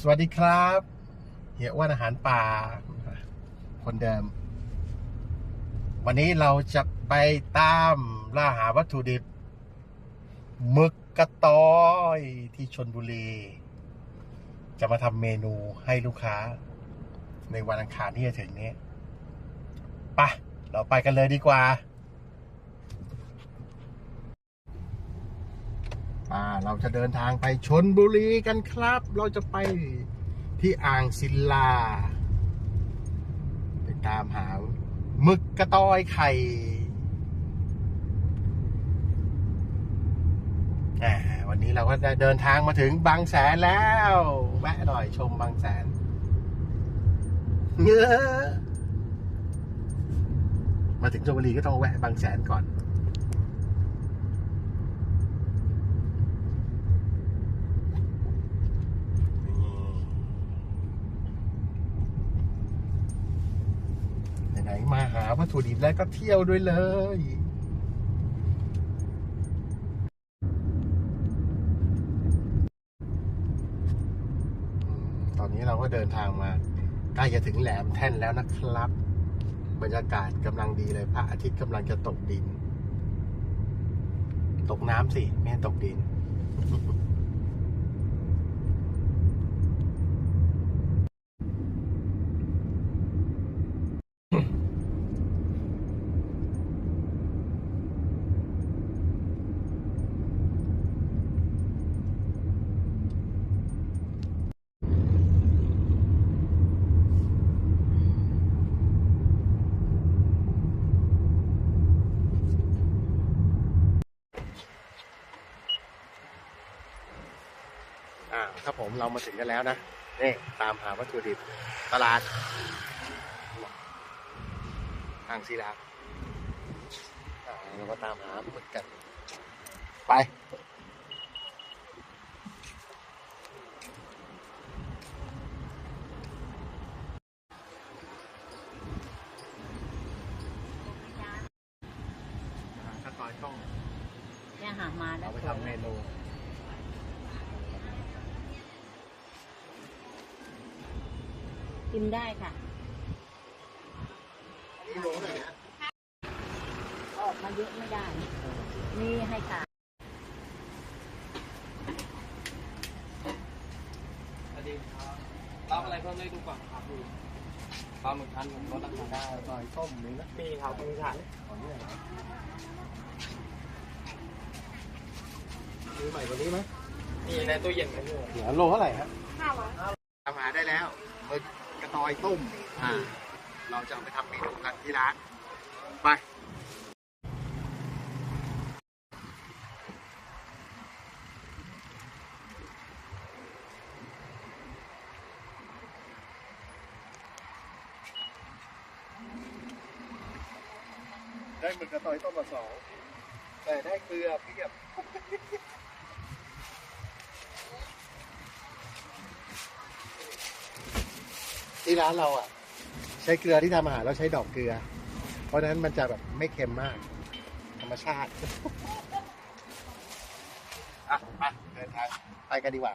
สวัสดีครับเฮียอ้วนอาหารป่า คนเดิม วันนี้เราจะไปตามล่าหาวัตถุดิบหมึกกระตอยที่ชนบุรี จะมาทำเมนูให้ลูกค้า ในวันอังคารที่จะถึงนี้ปะเราไปกันเลยดีกว่า อ่าเราจะเดินทางไปชนบุรีกันครับ เราจะไปที่อ่างศิลา ไปตามหาหมึกกระตอยไข่วันนี้เราก็ได้เดินทางมาถึงบางแสนแล้วแวะหน่อยชมบางแสนเงอะมาถึงชลบุรีก็ต้องแวะบางแสนก่อน นี่ไหนๆ มาหาวัตถุดิบแล้วก็เที่ยวด้วยเลย ตอนนี้เราก็เดินทางมาใกล้จะถึงแหลมแท่นแล้วนะครับ บรรยากาศกำลังดีเลยพระอาทิตย์กำลังจะตกดิน ตกน้ำสิ ไม่ตกดิน อ่าครับผมเรามาถึงกันแล้วนะนี่ตามหาวัตถุดิบตลาดอ่างศิลาอ่าเรามาตามหาหมึกกัน ไปขั้นตอนต้องเนี่ยหามาแล้เอาวไปทำเมนู กินได้ค่ะนี่รู้เลยนะออกมาเยอะไม่ได้ นี่ให้ค่ะสวัสดีครับรับอะไรเพิ่มได้ดูก่อนครับพี่ปลาหมึกทันผมลดราคาได้ซอยต้มนี่นะมีครับมีถังขอนี่เหรอมีใหม่กว่านี้ไหมมีในตู้เย็นไหมพี่เหลือโลเท่าไหร่ครับห้าร้อยทำหาได้แล้วหมึกก ระตอยต้ม อ่า เราจะเอาไปทำเมนูกันที่ร้าน ไป ได้หมึกกระตอยต้มมาสองแต่ได้เกลือเพียบ ที่ร้านเราอะ ใช้เกลือที่ทำอาหารเราใช้ดอกเกลือ เพราะฉะนั้นมันจะแบบไม่เค็มมาก ธรรมชาติอะไปเดินทางไปกันดีกว่า